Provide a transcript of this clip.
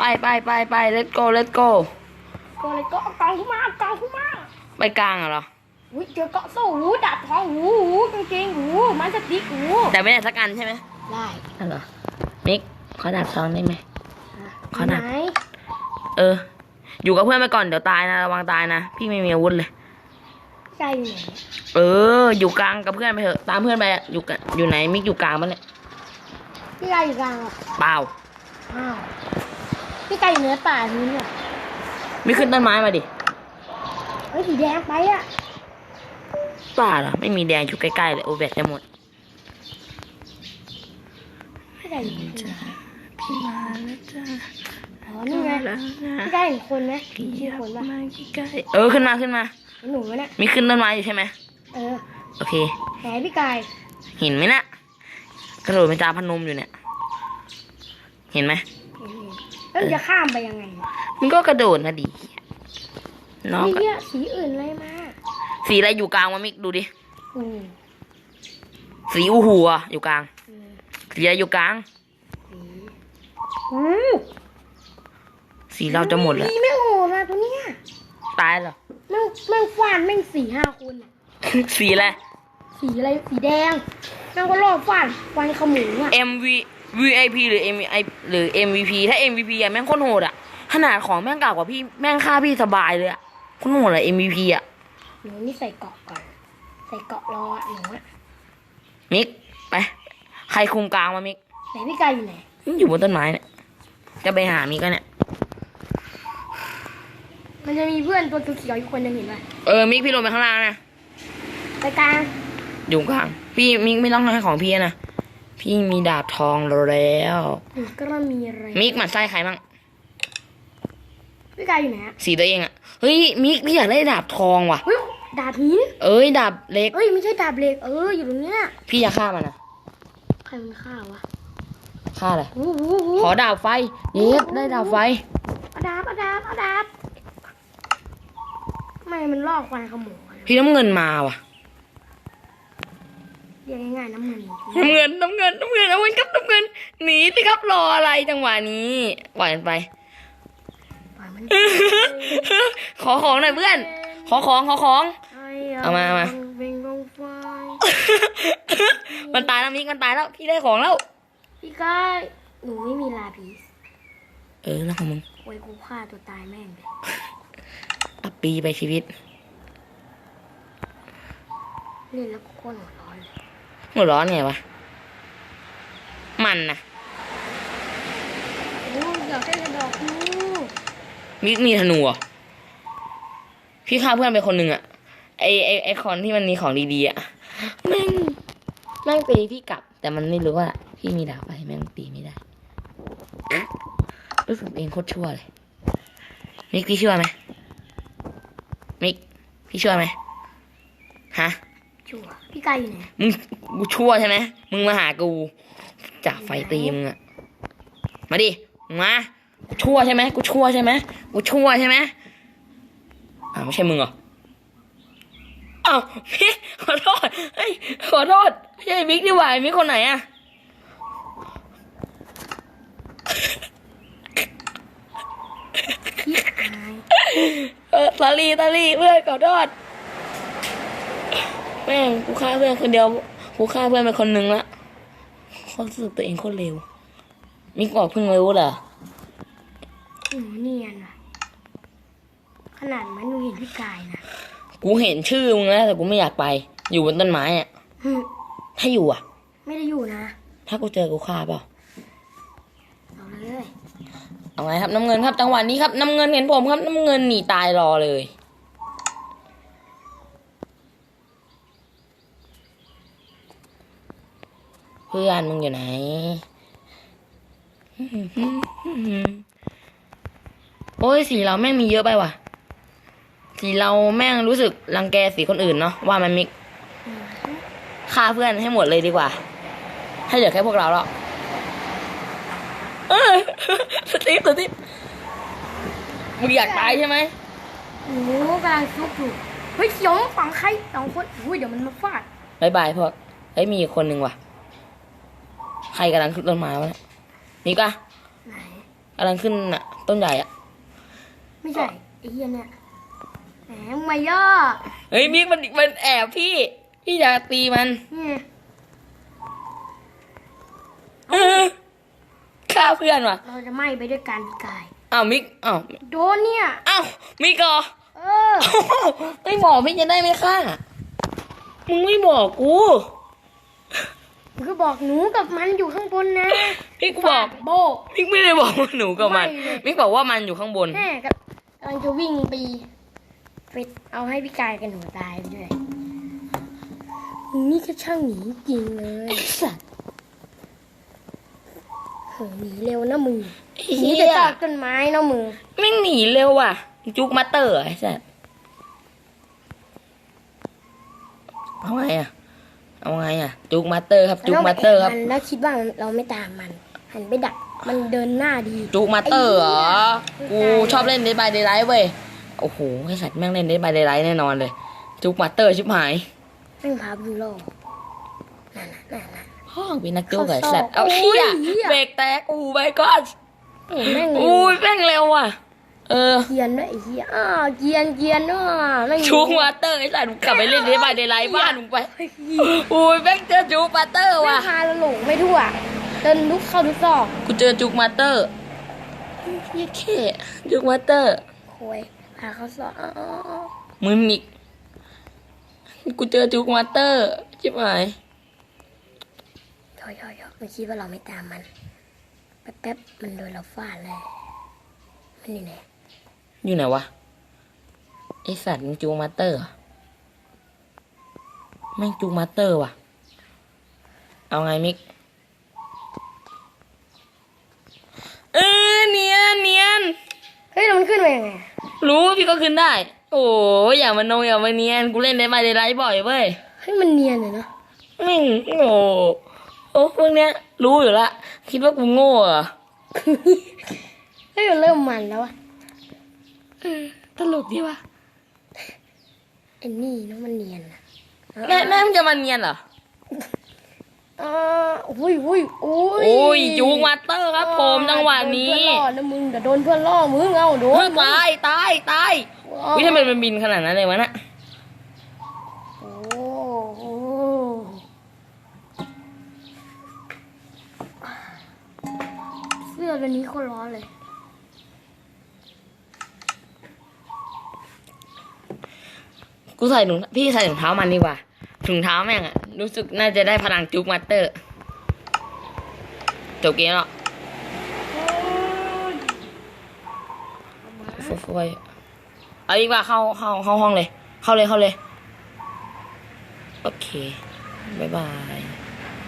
ไปไปไปไป let's go let's go ก็เลยก็เอากองขึ้นมาเอากองขึ้นมาไปกลางอะเหรอ อุ้ยเจอเกาะโซ่หูดาบทองหูหูกางเกงหูไม้สติ๊กหูแต่ไม่ได้สักอันใช่ไหมได้นั่นเหรอมิกขอดับซองได้ไหม ขอหนัก ไหนเออ อยู่กับเพื่อนไปก่อนเดี๋ยวตายนะระวังตายนะ พี่ไม่มีอาวุธเลย ใจอยู่ไหนเออ อยู่กลางกับเพื่อนไปเถอะตามเพื่อนไปอะอยู่กันอยู่ไหนมิกอยู่กลางมันเลยพี่กายอยู่กลางเหรอเปล่าอ้าว พี่กายอยู่เหนือป่านี้เนี่ยมิกขึ้นต้นไม้มาดิเฮ้ยสีแดงไปอะป่าเหรอไม่มีแดงอยู่ใกล้ๆเลยโอเบตจะหมดพี่กายอยู่ไหนพี่มาแล้วจ้าอ๋อนี่ไงแล้วนะพี่กายเห็นคนไหมพี่ชื่ออยากคนปะมาใกล้ๆเออขึ้นมาขึ้นมาเห็นหนูไหมเนี่ยมิกขึ้นต้นไม้อยู่ใช่ไหมเออโอเคแหนพี่กายเห็นไหมนะกระโดดเป็นจาพนมอยู่เนี่ย เห็นไหมเห็นเห็น แล้วมันจะข้ามไปยังไงเนี่ยมันก็กระโดดนะดิน้องมีก็เหี้ยสีอื่นอะไรมาสีอะไรอยู่กลางวะมิกดูดิอืมสีอูหัวอยู่กลางอืมสีอะไรอยู่กลาง สีอืมสีเราจะหมดแล้วมีแม่งโหดมาตัวเนี้ยตายเหรอแม่งแม่งฟาดแม่งสี่ห้าคนอะสีอะไร สีอะไรสีแดงแม่งก็รอบฟาดฟันขมูอะ MV VIP หรือ MI หรือ MVP ถ้า MVP อะแม่งโคตรโหดอะขนาดของแม่งเก่ากว่าพี่แม่งฆ่าพี่สบายเลยอะโคตรโหดเลย MVP อะหนูนี่ใส่เกาะก่อน ใส่เกาะรออะหนูอะมิกไปใครคุมกลางมามิกไหนพี่กายอยู่ไหนอยู่บนต้นไม้เนี่ยจะไปหามิกกันเนี่ยมันจะมีเพื่อนตัวเขียวๆอีกคนหนึงเห็นไหมเออมิกพี่ลงไปข้างล่างนะไปกลางอยู่กลางพี่มิกไม่ต้องให้ของพี่นะ พี่มีดาบทองแล้วหนูก็มีอะไรมิกหมันไส้ใครบ้างพี่กายอยู่ไหนอะสีตัวเองอะเฮ้ยมิกพี่อยากได้ดาบทองว่ะเฮ้ยดาบหินเอ้ยดาบเล็กเอ้ยไม่ใช่ดาบเหล็กเอออยู่ตรงเนี้ยพี่อยากฆ่ามันนะใครมันฆ่าวะฆ่าเลยโอ้โหขอดาบไฟเย็บได้ดาบไฟเอาดาบเอาดาบเอาดาบทำไมมันลอกฟันขโมยอะพี่น้ำเงินมาว่ะเรียกง่ายๆน้ำเงินน้ำเงินน้ำเงินน้ำเงินเอาไว้ครับน้ำเงินหนีสิครับรออะไรจังหวะนี้ปล่อยมันไปปล่อยมันขอของหน่อยเพื่อน ขอของขอของ เอามาเอามาเป็นกองไฟมันตายแล้วมิกมันตายแล้ว พี่ได้ของแล้ว พี่กายหนูไม่มีลาพีสเออแล้วของมึงโอ้ยกูฆ่าตัวตายแม่งเลยตับปีไปชีวิต เล่นแล้วกูโคตร หัวร้อนเลยหัวร้อนไงวะ มันนะโอ้ยอยากได้กระดอกนูมิกมีธนูเหรอะพี่ฆ่าเพื่อนไปคนหนึ่งอะไอไอไอคอนที่มันมีของดีๆอะแม่งแม่งตีพี่กลับ แต่มันไม่รู้ว่า พี่มีดาบไปแม่งตีไม่ได้รู้สึกเองโคตรชั่วเลย มิกพี่ชั่วไหมมิกพี่ชั่วไหมฮะ ชัวร์พี่กายอยู่ไหนมึงกูชั่วใช่ไหมมึงมาหากูจ่าไฟตีมึงอะมาดิมึงมากูชั่วใช่ไหมกูชั่วใช่ไหมกูชั่วใช่ไหมอ่าวไม่ใช่มึงเหรออ้าวมิกขอโทษเฮ้ยขอโทษไม่ใช่มิกดีกว่ามิกคนไหนอะพี่อายเออตาลีตาลีเพื่อนขอโทษ แม่งกูฆ่าเพื่อนคนเดียวกูฆ่าเพื่อนไปคนหนึ่งละเขารู้สึกตัวเองโคตรเร็วมิกบอกเพิ่งรู้เหรอหนูเนียนว่ะขนาดมันหนูเห็นพี่กายนะกูเห็นชื่อมึงแล้วแต่กูไม่อยากไป อยู่บนต้นไม้อะหึถ้าอยู่อะไม่ได้อยู่นะถ้ากูเจอกูฆ่าเปล่าเอาเลยเอาไงครับน้ำเงินครับจังหวะนี้ครับน้ำเงินเห็นผมครับน้ำเงินหนีตายรอเลย เพื่อนมึงอยู่ไหน โอ้ยสีเราแม่งมีเยอะไปว่ะ สีเราแม่งรู้สึกรังแกสีคนอื่นเนาะว่ามันมิกฆ่าเพื่อนให้หมดเลยดีกว่า ให้เหลือแค่พวกเราแล้วเออสติปสติปมึงอยากตายใช่ไหมหนูกำลังซุกอยู่เฮ้ยเขียวฝังใครสองคนอุ้ยเดี๋ยวมันมาฟาดบายบายพวกเฮ้ยมีอีกคนหนึ่งว่ะใค รกำลังขึ้นต้นไม้วะเนี่ยมีกะไหนบกำลังขึ้นอะ ต้นใหญ่อะไม่ใช่ไอ้เหี้ยเนี่ยแหมมึงมาย่อเฮ้ยมิกมันมันแอบพี่ พี่จะตีมันนี่ไงเออฆ่าเพื่อนว่ะเราจะไหม้ไปด้วยการพิกาย อ้าวมิกอ้าวโดนเนี่ย อ้าวมิกเหรอ เออ ไม่บอกพี่จะได้ไม่ฆ่ามึงไม่บอกกูมึง ก็บอกหนูกับมันอยู่ข้างบนนะมิกบอกโบก มิกไม่ได้บอกว่าหนูกับมัน ไม่เลย มิกบอกว่ามันอยู่ข้างบน แม่กับกำลังจะวิ่งไปไปเอาให้พี่กายกับหนูตายไปด้วยมึงนี่ก็ช่างหนีจริงเลยสัตว์โหหนีเร็วนะมึงไอ้หนีเหี้แต่ยตอกต้นไม้นะมึงแม่งหนีเร็วว่ะ จุกมาเตอร์เหรอไอ้สัสเอาไงอะ เอาไงอะ จุกมาเตอร์ครับ จุกมาเตอร์ครับ มันแล้วคิดว่าเราไม่ตามมัน หันไปดัก มันเดินหน้าดีจุกมาเตอร์เหรอไอ้กูเหี้ยชอบเล่นเด d บายเด y ไลท์เว้ย โอ้โหไอสัตว์แม่งเล่นเด d บายเด y ไลท์แน่นอนเลย จุกมาเตอร์ชิบหาย แม่งพาบูโรนั่นน่ะนั่นน่ะ ห้องเป็นนักจุกไอ้เข้าสัตว์ซอกเอาเฮียโอ้ยเหี้ยเบรกแตก อู้ไปก่อนโอ้แม่งเร็ว อู้ยแม่งเร็วว่ะ เออเกียนด้วยไอ้เหี้ยอ้าเกียนเกียนด้วยแม่งจุกมาเตอร์ไอ้สัตว์มึงกลับไปเล่นเด d บายเด y ไลท์บ้านมึงไปอู้ยแม่งเจอจุกมาเตอร์แม่ว่ะงพาเราหลงไม่ทั่วเดินลุกเข้าทุกซอกกูเจอจุกมาเตอร์ยี่แค่จุกมาเตอร์โอยพาเขาซอกอ้าวอ้าวอ้าวมึงอีกกูเจอจุกมาเตอร์ชิบหายย่อย่อย่อมันคิดว่าเราไม่ตามมันแป๊บแป๊บๆมันโดนเราฟาดเลย มันอยู่ไหน อยู่ไหนวะ ไอสัตว์มึงจุกมาเตอร์เหรอแม่งจุกมาเตอร์ว่ะ เอาไงมิก เออเนียนเนียนเฮ้ยแล้วมันขึ้นมายังไงรู้พี่ก็ขึ้นได้ โอ้ยอย่ามาโนอย่ามาเนียน กูเล่นได้มาได้ไรบ่อยเว้ย เฮ้ยมันเนียนเลยเนาะแม่งโอ้โอ้พวกเนี้ย รู้อยู่ละ คิดว่ากูโง่เหรอ เฮ้ยมันเริ่มมันแล้วอะ ตลกดีวะไอ้นี่เนาะมันเนียนนะแม่แม่มึงจะมาเนียนเหรออ่าอุ้ยอุ้ยอุ้ยโอ้ยจูงมาสเตอร์ครับผมจังหวะนี้โดเพื่อนล่อนะมึงเดี๋ยวโดนเพื่อนล่อมึงเอาโดเฮ้นยตายตายตายวิทำไมมันบินขนาดนั้นเลยวะน่ะโอ้โหเสื้อตัวนี้โคตรร้อนเลย กูใส่ถุงพี่ใส่ถุงเท้ามันดีกว่าถุงเท้าแม่งอะรู้สึกน่าจะได้พลังจุกมาสเตอร์จบเกมแล้วฟุ๊ยเอาดีกว่าเข้าเข้าเข้าห้องเลย เข้าเลยเข้าเลย โอเค บ๊ายบาย